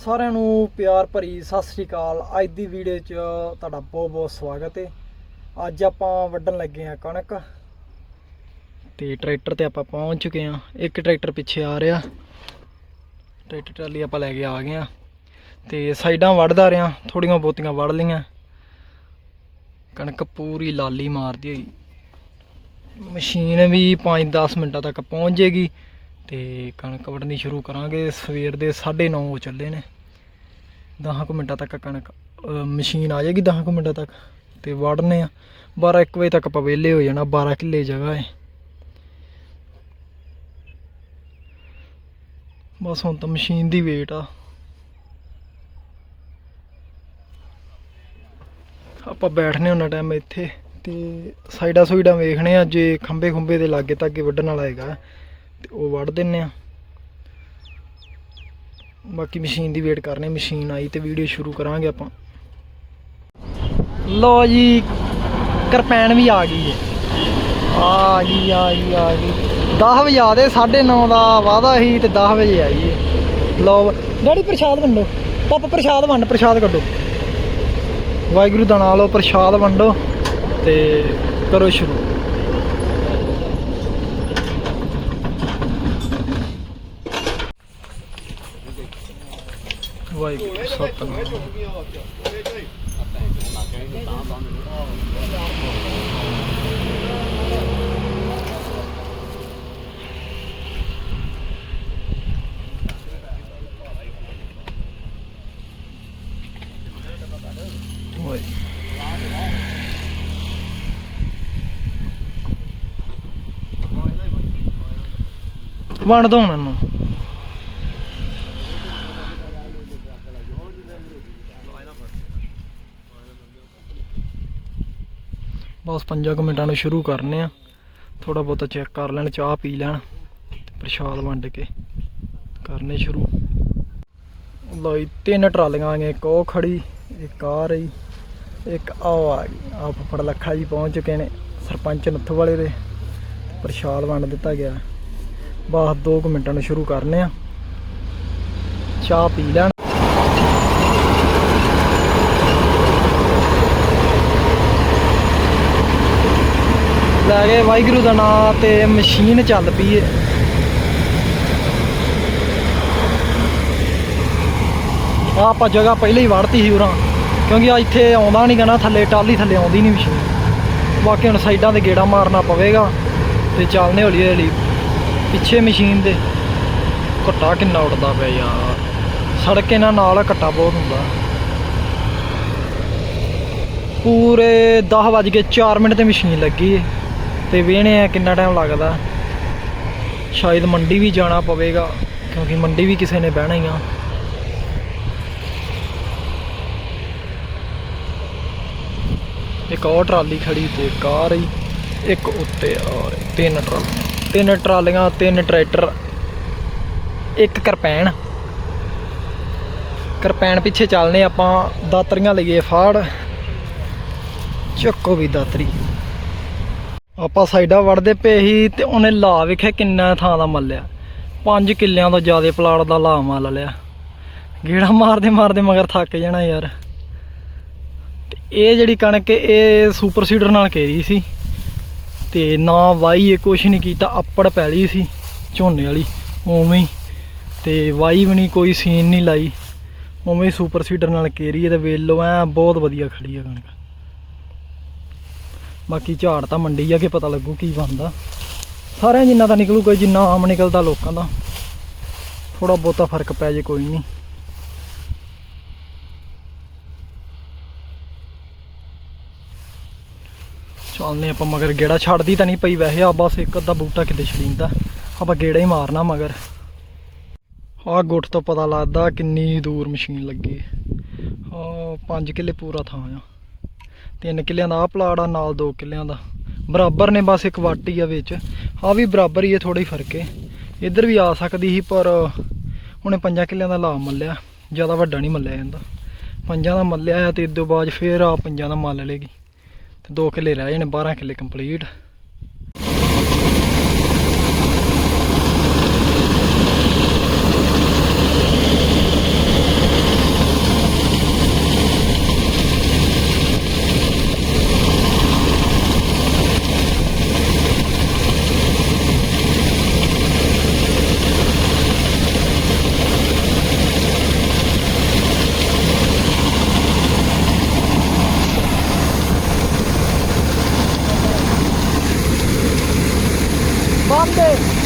ਸਾਰਿਆਂ ਨੂੰ ਪਿਆਰ ਭਰੀ ਸਤਿ ਸ੍ਰੀ ਅਕਾਲ। ਅੱਜ ਦੀ ਵੀਡੀਓ 'ਚ ਤੁਹਾਡਾ ਬਹੁਤ ਬਹੁਤ ਸਵਾਗਤ ਹੈ ਅੱਜ ਆਪਾਂ ਵੱਢਣ ਲੱਗੇ ਹਾਂ ਕਣਕ ਤੇ ਟਰੈਕਟਰ ਤੇ ਆਪਾਂ ਪਹੁੰਚ ਚੁੱਕੇ ਹਾਂ ਇੱਕ ਟਰੈਕਟਰ ਪਿੱਛੇ ਆ ਰਿਹਾ। ਟਰੈਕਟਰ ਟਰਾਲੀ ਆਪਾਂ ਲੈ ਕੇ ਆ ਗਏ ਹਾਂ ਤੇ ਸਾਈਡਾਂ ਵੱਢਦਾ ਰਿਆਂ ਥੋੜੀਆਂ ਬਹੁਤੀਆਂ ਵੱਢ ਲਈਆਂ। ਕਣਕ ਪੂਰੀ ਲਾਲੀ ਮਾਰਦੀ ਹੋਈ। ਮਸ਼ੀਨ ਵੀ 5-10 ਮਿੰਟਾਂ ਤੱਕ ਪਹੁੰਚ ਜੇਗੀ। ਤੇ ਕਣਕ ਵੱਢਣੀ ਸ਼ੁਰੂ ਕਰਾਂਗੇ। ਸਵੇਰ ਦੇ 9:30 ਹੋ ਚੱਲੇ ਨੇ। 10 ਕੁ ਮਿੰਟਾਂ ਤੱਕ ਕਣਕ ਮਸ਼ੀਨ ਆ ਜਾਏਗੀ 10 ਕੁ ਮਿੰਟਾਂ ਤੱਕ ਤੇ ਵੱਢਨੇ ਆ। 12 1 ਵਜੇ ਤੱਕ ਆਪਾਂ ਵਿਹਲੇ ਹੋ ਜਾਣਾ 12 ਕਿੱਲੇ ਜਗ੍ਹਾ ਹੈ ਬਸ ਹੁਣ ਤਾਂ ਮਸ਼ੀਨ ਦੀ ਵੇਟ ਆ। ਆਪਾਂ ਬੈਠਨੇ ਉਹਨਾਂ ਟਾਈਮ ਇੱਥੇ ਤੇ ਸਾਈਡਾਂ ਸੁਈਡਾਂ ਵੇਖਣੇ ਆ, ਜੇ ਖੰਬੇ ਖੁੰਬੇ ਦੇ ਲਾਗੇ ਤੱਕ ਵੱਢਣ ਵਾਲਾ ਹੈਗਾ। ਤੇ ਉਹ ਵੱਢ ਦਿੰਨੇ ਆ। ਬਾਕੀ ਮਸ਼ੀਨ ਦੀ ਵੇਟ ਕਰਨੇ ਮਸ਼ੀਨ ਆਈ ਤੇ ਵੀਡੀਓ ਸ਼ੁਰੂ ਕਰਾਂਗੇ ਆਪਾਂ। ਲੋ ਜੀ, ਕਰਪੈਨ ਵੀ ਆ ਗਈ ਹੈ ਆ ਗਈ ਆ ਗਈ ਆ ਗਈ। 10 ਵਜੇ ਆ ਆਦੇ 9:30 ਦਾ ਵਾਦਾ ਸੀ ਤੇ 10 ਵਜੇ ਆਈ ਹੈ ਲੋ ਡੈਡੀ ਪ੍ਰਸ਼ਾਦ ਵੰਡੋ। ਪਾਪਾ ਪ੍ਰਸ਼ਾਦ ਵੰਡ, ਪ੍ਰਸ਼ਾਦ ਕੱਢੋ। ਵਾਹਿਗੁਰੂ ਦਾ ਨਾਮ ਲਓ, ਪ੍ਰਸ਼ਾਦ ਵੰਡੋ ਤੇ ਕਰੋ ਸ਼ੁਰੂ। ਵਾਹਿਗੁਰੂ ਸਤਨਾਮ ਵੰਡ ਦੋ ਉਹਨਾਂ ਨੂੰ ਬਸ 5 ਕੁ ਮਿੰਟਾਂ ਨੂੰ ਸ਼ੁਰੂ ਕਰਨੇ ਆ। ਥੋੜਾ ਬਹੁਤਾ ਚੈੱਕ ਕਰ ਲੈਣ, ਚਾਹ ਪੀ ਲੈਣ ਪ੍ਰਸ਼ਾਦ ਵੰਡ ਕੇ ਕਰਨੇ ਸ਼ੁਰੂ। ਲੋਈ ਤਿੰਨ ਟਰਾਲੀਆਂ ਆ ਗਈਆਂ, ਇੱਕ ਉਹ ਖੜੀ ਇੱਕ ਆ ਰਹੀ, ਇੱਕ ਆਹ ਆ ਗਈ। ਆ ਫੜ ਲੱਖਾ ਜੀ ਪਹੁੰਚ ਚੁੱਕੇ ਨੇ, ਸਰਪੰਚ ਨੱਥੂ ਵਾਲੇ ਦੇ। ਪ੍ਰਸ਼ਾਦ ਵੰਡ ਦਿੱਤਾ ਗਿਆ। ਬਸ 2 ਮਿੰਟਾਂ ਨੂੰ ਸ਼ੁਰੂ ਕਰਨੇ ਆ। ਚਾਹ ਪੀ ਲੈਣ। ਲੈ ਗਏ। ਵਾਹਿਗੁਰੂ ਦਾ ਨਾਮ ਤੇ ਮਸ਼ੀਨ ਚੱਲ ਪਈ ਏ। ਆਪਾਂ ਜਗ੍ਹਾ ਪਹਿਲੇ ਹੀ ਵੜਤੀ ਸੀ ਉਰਾਂ। ਕਿਉਂਕਿ ਆ ਇੱਥੇ ਆਉਂਦਾ ਨਹੀਂ ਗਾ ਥੱਲੇ ਟਾਲੀ ਥੱਲੇ ਆਉਂਦੀ ਨਹੀਂ ਮਸ਼ੀਨ। ਬਾਕੀ ਹੁਣ ਸਾਈਡਾਂ ਤੇ ਗੇੜਾ ਮਾਰਨਾ ਪਵੇਗਾ ਤੇ ਚੱਲਨੇ ਹੌਲੀ ਹੌਲੀ। ਪਿੱਛੇ ਮਸ਼ੀਨ ਦੇ ਘੱਟਾ ਕਿੰਨਾ ਉੱਡਦਾ ਪਿਆ ਯਾਰ। ਸੜਕ ਇਹਨਾਂ ਨਾਲ ਘੱਟਾ ਬਹੁਤ ਹੁੰਦਾ। ਪੂਰੇ 10 ਵੱਜ ਕੇ 4 ਮਿੰਟ ਤੇ ਮਸ਼ੀਨ ਲੱਗੀ ਏ। ਤੇ ਵੇਹਣੇ ਆ, ਕਿੰਨਾ ਟਾਈਮ ਲੱਗਦਾ। ਸ਼ਾਇਦ ਮੰਡੀ ਵੀ ਜਾਣਾ ਪਵੇਗਾ, ਕਿਉਂਕਿ ਮੰਡੀ ਵੀ ਕਿਸੇ ਨੇ ਬਹਿਣਾ ਹੀ ਆ। ਇੱਕ ਉਹ ਟਰਾਲੀ ਖੜੀ ਤੇ ਕਾਰ ਹੀ ਇੱਕ ਉੱਤੇ ਆ ਰਹੀ, ਤਿੰਨ ਟਰਾਲੀਆਂ ਤਿੰਨ ਟਰਾਲੀਆਂ, ਤਿੰਨ ਟਰੈਕਟਰ, ਇੱਕ ਕਰਪੈਨ। ਕਰਪੈਨ ਪਿੱਛੇ ਚੱਲਨੇ, ਆਪਾਂ ਦਾਤਰੀਆਂ ਲਈਏ, ਫਾੜ। ਚੱਕੋ ਵੀ ਦਾਤਰੀ। ਆਪਾਂ ਸਾਈਡਾਂ ਵੜਦੇ ਪਏ ਸੀ ਤੇ ਉਹਨੇ ਲਾ ਵੇਖਿਆ ਕਿੰਨਾ ਥਾਂ ਦਾ ਮੱਲਿਆ 5 ਕਿੱਲਿਆਂ ਤੋਂ ਜ਼ਿਆਦਾ ਪਲਾਟ ਦਾ ਲਾ ਮੱਲ ਲਿਆ। ਗੇੜਾ ਮਾਰਦੇ ਮਾਰਦੇ ਮਗਰ ਥੱਕ ਜਾਣਾ ਯਾਰ। ਤੇ ਇਹ ਜਿਹੜੀ ਕਣਕ ਇਹ ਸੁਪਰ ਸੀਡਰ ਨਾਲ ਕੇਰੀ ਸੀ। ਤੇ ਨਾ ਵਾਈ ਇਹ ਕੁਛ ਨਹੀਂ ਕੀਤਾ, ਅੱਪੜ ਪੈਲੀ ਸੀ, ਝੋਨੇ ਵਾਲੀ, ਉਵੇਂ ਹੀ। ਤੇ ਵਾਈ ਵੀ ਨਹੀਂ, ਕੋਈ ਸੀਨ ਨਹੀਂ ਲਾਈ। ਉਵੇਂ ਹੀ ਸੁਪਰ ਸੀਡਰ ਨਾਲ ਕੇਰੀ ਹੈ ਤੇ ਵੇਲੋ ਐ ਬਹੁਤ ਵਧੀਆ ਖੜੀ ਹੈ ਕਣਕ। ਬਾਕੀ ਝਾੜ ਤਾਂ ਮੰਡੀ ਆ ਕੇ ਪਤਾ ਲੱਗੂ ਕੀ ਬਣਦਾ। ਸਾਰਿਆਂ ਜਿੰਨਾ ਤਾਂ ਨਿਕਲੂ ਕੋਈ ਜਿੰਨਾ ਆਮ ਨਿਕਲਦਾ ਲੋਕਾਂ ਦਾ। ਥੋੜਾ ਬਹੁਤਾ ਫ਼ਰਕ ਪੈ ਜੇ, ਕੋਈ ਨਹੀਂ। ਚੱਲਨੇ ਆਪਾਂ ਮਗਰ। ਗੇੜਾ ਛੱਡਦੀ ਤਾਂ ਨਹੀਂ ਪਈ ਵੈਸੇ। ਆ ਬਸ ਇੱਕ ਅੱਧਾ ਬੂਟਾ ਕਿਤੇ ਛੜੀਂਦਾ। ਆਪਾਂ ਗੇੜਾ ਹੀ ਮਾਰਨਾ ਮਗਰ। ਆਹ ਗੁੱਟ ਤੋਂ ਪਤਾ ਲੱਗਦਾ ਕਿੰਨੀ ਦੂਰ ਮਸ਼ੀਨ ਲੱਗੀ। ਆ 5 ਕਿੱਲੇ ਪੂਰਾ ਥਾਂ ਆ। ਤਿੰਨ ਕਿੱਲਿਆਂ ਦਾ ਆ ਪਲਾਟ ਆ ਨਾਲ ਦੋ ਕਿੱਲਿਆਂ ਦਾ। ਬਰਾਬਰ ਨੇ ਬਸ ਇੱਕ ਵੱਟ ਹੀ ਆ ਵਿੱਚ। ਆ ਵੀ ਬਰਾਬਰ ਹੀ ਹੈ ਥੋੜਾ ਹੀ ਫ਼ਰਕ ਹੈ ਇੱਧਰ ਵੀ ਆ ਸਕਦੀ ਸੀ, ਪਰ ਉਹਨੇ ਪੰਜਾਂ ਕਿੱਲਿਆਂ ਦਾ ਲਾ ਮੱਲਿਆ। ਜ਼ਿਆਦਾ ਵੱਡਾ ਨਹੀਂ ਮੱਲਿਆ ਜਾਂਦਾ ਪੰਜਾਂ ਦਾ ਮੱਲਿਆ ਆ ਤੇ ਤੋਂ ਬਾਅਦ ਫੇਰ ਆ ਪੰਜਾਂ ਦਾ ਮੱਲ ਲੇਗੀ ਤੇ ਦੋ ਕਿੱਲੇ ਰਹਿ ਜਾਣੇ 12 ਕਿੱਲੇ ਕੰਪਲੀਟ ਜਾਣਗੇ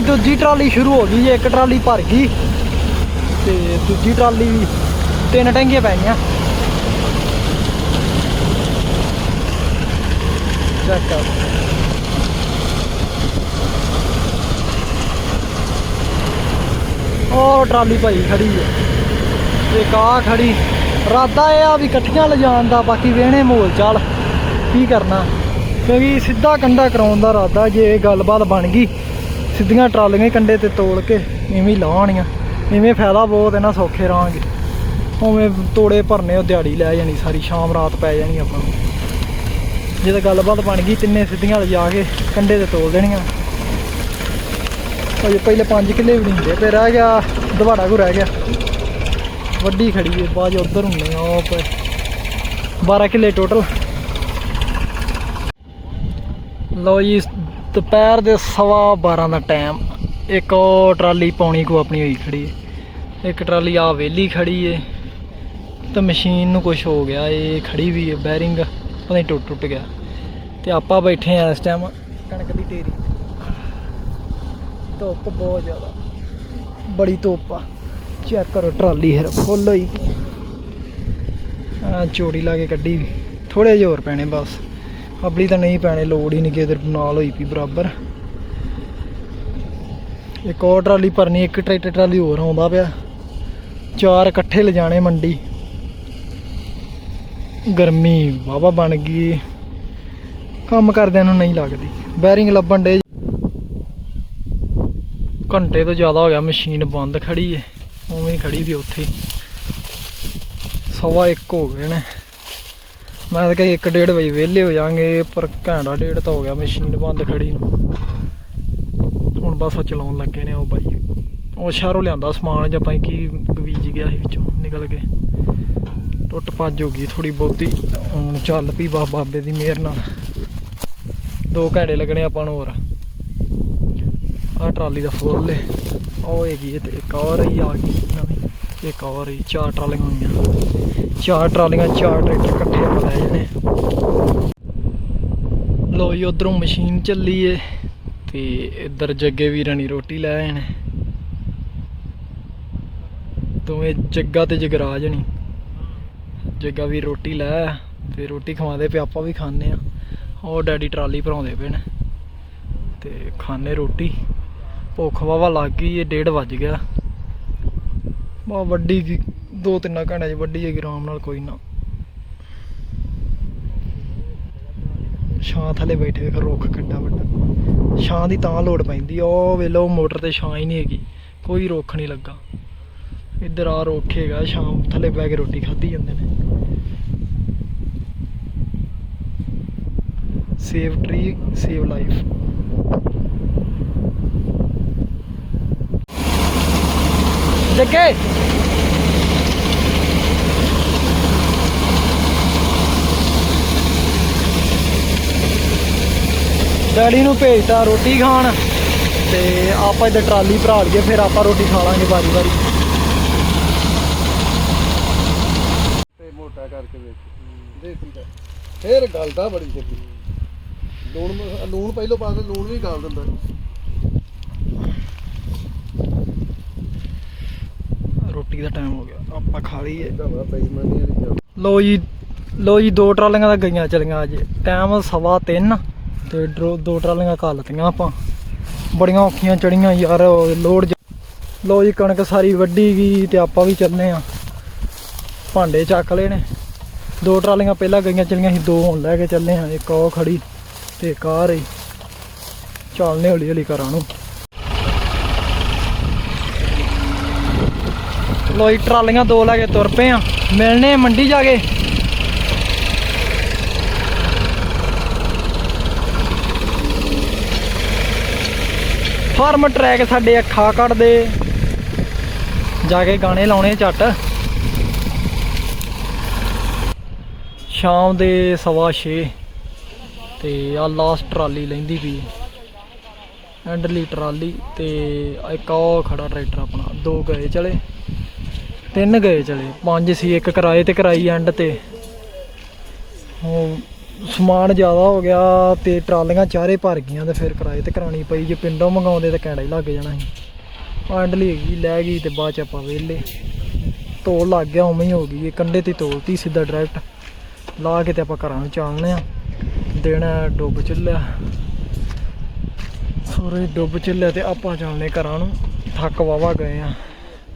ਦੂਜੀ ਟਰਾਲੀ ਸ਼ੁਰੂ ਹੋ ਗਈ ਜੀ, ਇੱਕ ਟਰਾਲੀ ਭਰ ਗਈ ਤੇ ਦੂਜੀ ਟਰਾਲੀ ਤਿੰਨ ਟੈਂਕੀਆਂ ਪੈ ਗਈਆਂ। ਚੈੱਕ ਕਰ ਉਹ ਟਰਾਲੀ ਭਾਈ ਖੜੀ ਹੈ ਤੇ ਆ ਖੜੀ। ਰਾਦਾ ਇਹ ਆ ਵੀ ਇਕੱਠੀਆਂ ਲਿਜਾਣ ਦਾ, ਬਾਕੀ ਵੇਹਣੇ ਮੋਲ ਚਾਲ। ਕੀ ਕਰਨਾ? ਕਿਉਂਕਿ ਸਿੱਧਾ ਕੰਡਾ ਕਰਾਉਣ ਦਾ ਰਾਦਾ ਜੇ ਗੱਲਬਾਤ ਬਣ ਗਈ, ਸਿੱਧੀਆਂ ਟਰਾਲੀਆਂ ਹੀ ਕੰਡੇ ਤੇ ਤੋਲ ਕੇ ਇਵੇਂ ਹੀ ਲਾਉਣੀਆਂ। ਇਵੇਂ ਫਾਇਦਾ ਬਹੁਤ ਇਹਨਾਂ ਸੌਖੇ ਰਹਾਂਗੇ ਉਵੇਂ ਤੋੜੇ ਭਰਨੇ, ਉਹ ਦਿਹਾੜੀ ਲੈ ਜਾਣੀ, ਸਾਰੀ ਸ਼ਾਮ ਰਾਤ ਪੈ ਜਾਣੀ ਆਪਾਂ ਨੂੰ। ਜੇ ਤਾਂ ਗੱਲਬਾਤ ਬਣ ਗਈ, ਤਿੰਨੇ ਸਿੱਧੀਆਂ ਲਿਜਾ ਕੇ ਕੰਡੇ ਤੇ ਤੋਲ ਦੇਣੀਆਂ। ਅਜੇ ਪਹਿਲੇ 5 ਕਿੱਲੇ ਵੀ ਨਹੀਂ ਹੁੰਦੇ, ਫਿਰ ਰਹਿ ਗਿਆ ਦਵਾੜਾ ਕੋ ਰਹਿ ਗਿਆ। ਵੱਡੀ ਖੜੀ ਹੈ ਬਾਜ ਉਧਰ ਹੁੰਨੇ ਆ ਉਹ ਪਏ 12 ਕਿੱਲੇ ਟੋਟਲ ਲਓ ਜੀ, ਦੁਪਹਿਰ ਦੇ ਸਵਾ 12 ਦਾ ਟਾਈਮ ਇੱਕ ਉਹ ਟਰਾਲੀ ਪਾਉਣੀ ਕੋ ਆਪਣੀ ਹੋਈ ਖੜੀ ਹੈ ਇੱਕ ਟਰਾਲੀ ਆ ਵੇਲੀ ਖੜੀ ਹੈ ਤਾਂ ਮਸ਼ੀਨ ਨੂੰ ਕੁਝ ਹੋ ਗਿਆ, ਇਹ ਖੜੀ ਵੀ ਹੈ ਬੈਰਿੰਗ ਪਤਾ ਨਹੀਂ ਟੁੱਟ ਟੁੱਟ ਗਿਆ। ਤੇ ਆਪਾਂ ਬੈਠੇ ਆ ਇਸ ਟਾਈਮ ਕਣਕ ਦੀ ਢੇਰੀ ਧੁੱਪ ਬਹੁਤ ਜ਼ਿਆਦਾ। ਬੜੀ ਧੁੱਪ ਆ। ਚੈੱਕ ਕਰੋ ਟਰਾਲੀ ਹੈ ਫੁੱਲ ਹੋਈ। ਆ ਚੋੜੀ ਲਾ ਕੇ ਕੱਢੀ। ਥੋੜੇ ਜਿਹੇ ਹੋਰ ਪੈਣੇ ਬਸ। ਆਪਣੀ ਤਾਂ ਨਹੀਂ ਪੈਣੇ ਲੋੜ ਹੀ ਨਹੀਂ ਕਿ ਇਧਰ ਨਾਲ ਹੋਈ ਪਈ ਬਰਾਬਰ। ਇੱਕ ਹੋਰ ਟਰਾਲੀ ਭਰਨੀ ਇੱਕ ਟਰੈਕਟਰ ਟਰਾਲੀ ਹੋਰ ਆਉਂਦਾ ਪਿਆ। ਚਾਰ ਇਕੱਠੇ ਲਿਜਾਣੇ ਮੰਡੀ। ਗਰਮੀ ਵਾਵਾ ਬਣ ਗਈ ਕੰਮ ਕਰਦਿਆਂ ਨੂੰ ਨਹੀਂ ਲੱਗਦੀ। ਬੈਰਿੰਗ ਲੱਭਣ ਡੇ ਘੰਟੇ ਤੋਂ ਜ਼ਿਆਦਾ ਹੋ ਗਿਆ ਮਸ਼ੀਨ ਬੰਦ ਖੜੀ ਏ। ਉਵੇਂ ਹੀ ਖੜੀ ਵੀ ਉੱਥੇ। ਸਵਾ ਇੱਕ ਹੋ ਗਏ ਨੇ। ਮੈਂ ਤਾਂ ਕਹੀ 1:30 ਵਜੇ ਵਿਹਲੇ ਹੋ ਜਾਾਂਗੇ, ਪਰ ਘੰਟਾ ਡੇਢ ਤਾਂ ਹੋ ਗਿਆ ਮਸ਼ੀਨ ਬੰਦ ਖੜੀ ਨੂੰ। ਹੁਣ ਬਸ ਚਲਾਉਣ ਲੱਗੇ ਨੇ ਉਹ ਬਾਈ। ਉਹ ਸ਼ਹਿਰੋਂ ਲਿਆਂਦਾ ਸਮਾਨ ਜਾਂ ਬਾਈ ਕੀ ਬੀਜ ਗਿਆ ਸੀ ਵਿੱਚੋਂ, ਨਿਕਲ ਕੇ। ਟੁੱਟ ਭੱਜ ਹੋ ਗਈ ਥੋੜੀ ਬਹੁਤੀ। ਹੁਣ ਚੱਲ ਪਈ ਬਾ ਬਾਬੇ ਦੀ ਮਿਹਰ ਨਾਲ। ਦੋ ਘੰਟੇ ਲੱਗਣੇ ਆਪਾਂ ਨੂੰ ਹੋਰ। ਆਹ ਟਰਾਲੀ ਦਾ ਫੁੱਲ ਏ। ਉਹ ਹੈਗੀ ਤੇ ਇੱਕ ਹੋਰ ਹੀ ਆ ਗਈ ਨਵੀਂ। ਇੱਕ ਹੋਰ ਹੀ ਚਾਰ ਟਰਾਲੀਆਂ ਹੋਈਆਂ। ਚਾਰ ਟਰਾਲੀਆਂ, ਚਾਰ ਟਰੈਕਟਰ ਇਕੱਠੇ ਆਪਾਂ ਲੈ ਜਾਣੇ। ਲੋ ਜੀ, ਉਧਰੋਂ ਮਸ਼ੀਨ ਚੱਲੀ ਏ ਤੇ ਇੱਧਰ ਜੱਗੇ ਵੀਰਾਂ ਦੀ ਰੋਟੀ ਲੈ ਆਏ ਨੇ। ਦੋਵੇਂ ਜੱਗਾ ਤੇ ਜਗਰਾਜ ਨਹੀਂ ਜੱਗਾ ਵੀ ਰੋਟੀ ਲੈ ਆਇਆ ਤੇ ਰੋਟੀ ਖਵਾਉਂਦੇ ਪਏ ਆਪਾਂ ਵੀ ਖਾਣੇ ਆ ਉਹ ਡੈਡੀ ਟਰਾਲੀ ਭਰਾਉਂਦੇ ਪਏ ਨੇ ਤੇ ਖਾਣੇ ਰੋਟੀ। ਭੁੱਖ ਵਾਵਾ ਲੱਗ ਗਈ ਇਹ 1:30 ਵੱਜ ਗਿਆ। ਬਾ ਵੱਡੀ ਕੀ ਦੋ ਤਿੰਨ ਘੰਟੇ ਚ ਵੱਡੀ ਹੈਗੀ ਆਰਾਮ ਨਾਲ ਕੋਈ ਨਾ। ਛਾਂ ਥੱਲੇ ਬੈਠੇ ਵੇਖ ਰੁੱਖ ਕਿੱਡਾ ਵੱਡਾ। ਛਾਂ ਦੀ ਤਾਂ ਲੋੜ ਪੈਂਦੀ ਆ, ਉਹ ਵੇਲੋ ਮੋਟਰ ਤੇ ਛਾਂ ਹੀ ਨਹੀਂ ਹੈਗੀ ਕੋਈ ਰੁੱਖ ਨਹੀਂ ਲੱਗਾ। ਇੱਧਰ ਆ ਰੁੱਖ ਸ਼ਾਮ ਥੱਲੇ ਬੈ ਕੇ ਰੋਟੀ ਖਾਧੀ ਜਾਂਦੇ ਨੇ। ਸੇਵ ਟਰੀ ਸੇਵ ਲਾਈਫ ਜੱਗੇ ਡੈਡੀ ਨੂੰ ਭੇਜਤਾ ਰੋਟੀ ਖਾਣ ਤੇ ਆਪਾਂ ਇੱਧਰ ਟਰਾਲੀ ਭਰਾ ਲਈਏ, ਫਿਰ ਆਪਾਂ ਰੋਟੀ ਖਾ ਲਾਂਗੇ ਵਾਰੀ ਵਾਰੀ ਤੇ ਮੋਟਾ ਕਰਕੇ ਵਿੱਚ ਦੇਸੀ ਦਾ। ਫੇਰ ਗਲਦਾ ਬੜੀ ਛੇਤੀ। ਲੂਣ ਮ- ਲੂਣ ਪਹਿਲੋਂ ਪਾ ਕੇ ਲੂਣ ਵੀ ਗਲ ਦਿੰਦਾ। ਰੋਟੀ ਦਾ ਟਾਈਮ ਹੋ ਗਿਆ। ਆਪਾਂ ਖਾ ਲਈਏ। ਇਹਦਾ ਵਾ ਬੇਈਮਾਨੀਆਂ ਦੀ ਗੱਲ। ਲੋ ਜੀ ਲੋ ਜੀ ਦੋ ਟਰਾਲੀਆਂ ਤਾਂ ਗਈਆਂ ਚਲੀਆਂ ਅੱਜ। ਟਾਈਮ ਸਵਾ ਤਿੰਨ ਤੇ ਡਰੋ- ਦੋ ਟਰਾਲੀਆਂ ਘੱਲਤੀਆਂ ਆਪਾਂ। ਬੜੀਆਂ ਔਖੀਆਂ ਚੜੀਆਂ ਯਾਰ ਲੋਡ ਲੋ ਜੀ ਕਣਕ ਸਾਰੀ ਵੱਢੀ ਗਈ ਤੇ ਆਪਾਂ ਵੀ ਚੱਲੇ ਆ। ਭਾਂਡੇ ਚੱਕ ਲਏ ਨੇ। ਦੋ ਟਰਾਲੀਆਂ ਪਹਿਲਾਂ ਗਈਆਂ ਚਲੀਆਂ ਸੀ ਦੋ ਹੁਣ ਲੈ ਕੇ ਚੱਲੇ ਆ ਇੱਕ ਉਹ ਖੜੀ ਤੇ ਇੱਕ ਆ ਰਹੀ। ਚੱਲਨੇ ਹੌਲੀ ਹੌਲੀ ਘਰਾਂ ਨੂੰ। ਲੋ ਟਰਾਲੀਆਂ ਦੋ ਲੈ ਕੇ ਤੁਰ ਪਏ ਆ ਮਿਲਨੇ ਮੰਡੀ ਜਾ ਕੇ। ਫਾਰਮ ਟਰੈਕ ਸਾਡੇ ਅੱਖਾਂ ਕੱਢਦੇ। ਜਾ ਕੇ ਗਾਣੇ ਲਾਉਣੇ ਝੱਟ। ਸ਼ਾਮ ਦੇ ਸਵਾ ਛੇ ਤੇ ਆ ਲਾਸਟ ਟਰਾਲੀ ਲੈਂਦੀ ਪਈ ਐਂਡਲੀ ਟਰਾਲੀ ਤੇ ਇੱਕ ਉਹ ਖੜਾ ਟਰੈਕਟਰ ਆਪਣਾ, ਦੋ ਗਏ ਚਲੇ, ਤਿੰਨ ਗਏ ਚਲੇ, ਪੰਜ ਸੀ, ਇੱਕ ਕਿਰਾਏ ਤੇ ਕਰਾਈ ਐਂਡ ਤੇ। ਉਹ ਸਮਾਨ ਜ਼ਿਆਦਾ ਹੋ ਗਿਆ ਤੇ ਟਰਾਲੀਆਂ ਚਾਰੇ ਭਰ ਗਈਆਂ ਤੇ ਫਿਰ ਕਿਰਾਏ ਤੇ ਕਰਾਣੀ ਪਈ, ਜੇ ਪਿੰਡੋਂ ਮੰਗਾਉਂਦੇ ਤਾਂ ਕੈਂਡਾ ਹੀ ਲੱਗ ਜਾਣਾ ਸੀ। ਆਂਡਲੀ ਹੈਗੀ, ਲੈ ਗਈ ਤੇ ਬਾਅਦ ਚ ਆਪਾਂ ਵਿਹਲੇ। ਤੋਲ ਲੱਗ ਗਿਆ, ਉਵੇਂ ਹੀ ਹੋ ਗਈ, ਇਹ ਕੰਡੇ ਤੇ ਤੋਲਤੀ, ਸਿੱਧਾ ਡਾਇਰੈਕਟ ਲਾ ਕੇ ਤੇ ਆਪਾਂ ਘਰਾਂ ਨੂੰ ਚਾਲਨੇ ਆ। ਦਿਨ ਡੁੱਬ ਚੱਲਿਆ। ਸੂਰਜ ਡੁੱਬ ਚੱਲਿਆ ਤੇ ਆਪਾਂ ਚੱਲਨੇ ਘਰਾਂ ਨੂੰ। ਥੱਕ ਵਾਵਾ ਗਏ ਆ।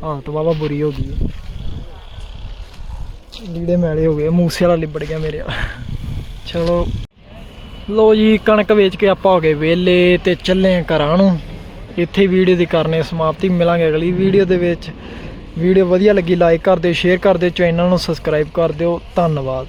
ਹਾਲਤ ਵਾਵਾ ਬੁਰੀ ਹੋ ਗਈ। ਲੀੜੇ ਮੈਲੇ ਹੋ ਗਏ। ਮੂਸੇ ਵਾਲਾ ਲਿਬੜ ਗਿਆ ਮੇਰੇ ਚਲੋ। ਲੋ ਜੀ, ਕਣਕ ਵੇਚ ਕੇ ਆਪਾਂ ਹੋ ਗਏ ਵਿਹਲੇ ਤੇ ਚੱਲੇ ਘਰਾਂ ਨੂੰ। ਇੱਥੇ ਵੀਡੀਓ ਦੀ ਕਰਨੇ ਸਮਾਪਤੀ। ਮਿਲਾਂਗੇ ਅਗਲੀ ਵੀਡੀਓ ਦੇ ਵਿੱਚ। ਵੀਡੀਓ ਵਧੀਆ ਲੱਗੀ ਲਾਈਕ ਕਰ ਦਿਓ ਸ਼ੇਅਰ ਕਰ ਦਿਓ ਚੈਨਲ ਨੂੰ ਸਬਸਕ੍ਰਾਈਬ ਕਰ ਦਿਓ। ਧੰਨਵਾਦ।